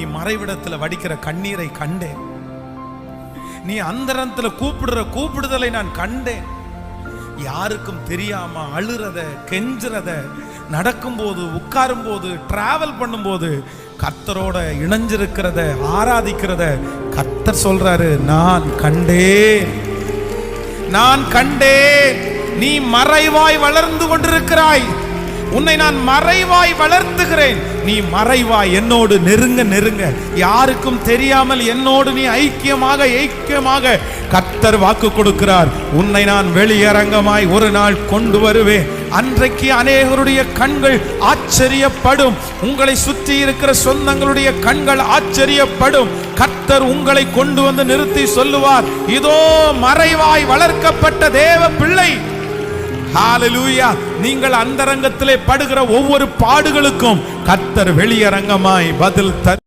நீ மறைவிடத்துல வடிக்கிற கண்ணீரை கண்டேன். நீ அந்தரத்தில் கூப்பிடுற கூப்பிடுதலை நான் கண்டேன். யாருக்கும் தெரியாம அழுறத கெஞ்சுறத நடக்கும்போது உட்காரும்போது டிராவல் பண்ணும்போது கத்தரோட இணைஞ்சிருக்கிறத ஆராதிக்கிறத கத்தர் சொல்றாரு நான் கண்டேன். நான் கண்டேன். நீ மறைவாய் வளர்ந்து கொண்டிருக்கிறாய். உன்னை நான் மறைவாய் வளர்த்துகிறேன். நீ மறைவாய் என்னோடு நெருங்க நெருங்க. யாருக்கும் தெரியாமல் என்னோடு நீ ஐக்கியமாக ஐக்கியமாக கத்தர் வாக்கு கொடுக்கிறார். உன்னை நான் வெளியரங்கமாய் ஒரு நாள் கொண்டு வருவேன். அன்றைக்கு அநேகருடைய கண்கள் ஆச்சரியப்படும். உங்களை சுற்றி இருக்கிற சொந்தங்களுடைய கண்கள் ஆச்சரியப்படும். கர்த்தர் உங்களை கொண்டு வந்து நிறுத்தி சொல்லுவார். இதோ மறைவாய் வளர்க்கப்பட்ட தேவ பிள்ளை. நீங்கள் அந்தரங்கத்திலே படுகிற ஒவ்வொரு பாடுகளுக்கும் கத்தர் வெளியரங்கமாய் பதில் தரு